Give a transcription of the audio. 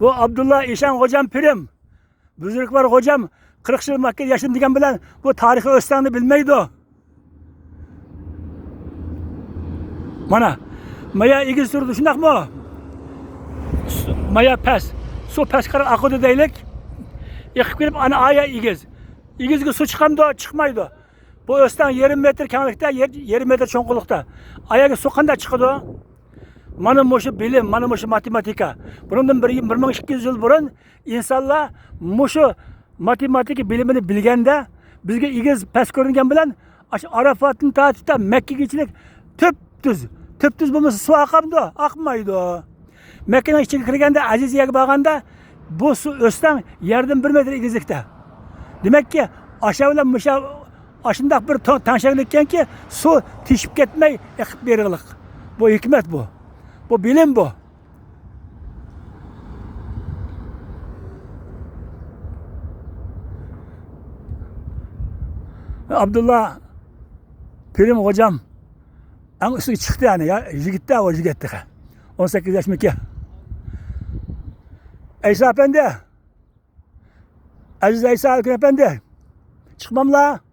Bu Abdullah İşan hocam pirim. Büzürük var hocam. 40 yıl Mekke yaşadım degan bilen bu tarihi Öztan'ı bilmeydi o. Mana maya şundak mı? o? Su- Maya pes. Su pes kadar akıdı deylik. Yıkıp gelip ana aya igiz. İgizgi su çıkamdı o, çıkmaydı. Bu Öztan 20 metre kenarlıkta, 20 metre çoğunlukta. Ayağı su kanda çıkıdı o. Mana mushu bilim, mana mushu matematika. Bundan bir 1200 yıl burun insanlar mushu matematika bilimini bilganda bizga igiz past ko'ringan bilan ash Arafatning tatida Makkaga ichilik tüp tuz. Tüp tuz bo'lmasa suv oqamdi, oqmaydi. Makkaning ichiga kirganda Aziziyaga borganda bu suv o'stan yerdan 1 metr igizlikda. Demakki, osha bilan musha ashundaq bir tanshaklikkanki suv tishib ketmay iqib berillik. Bu hikmat bu. Bu bilim bu. Abdullah Pirim hocam en üstü çıktı yani ya. Jigitte o jigitte. 18 yaşındaki. Eysa Efendi. Aziz Eysa Efendi. Çıkmam la.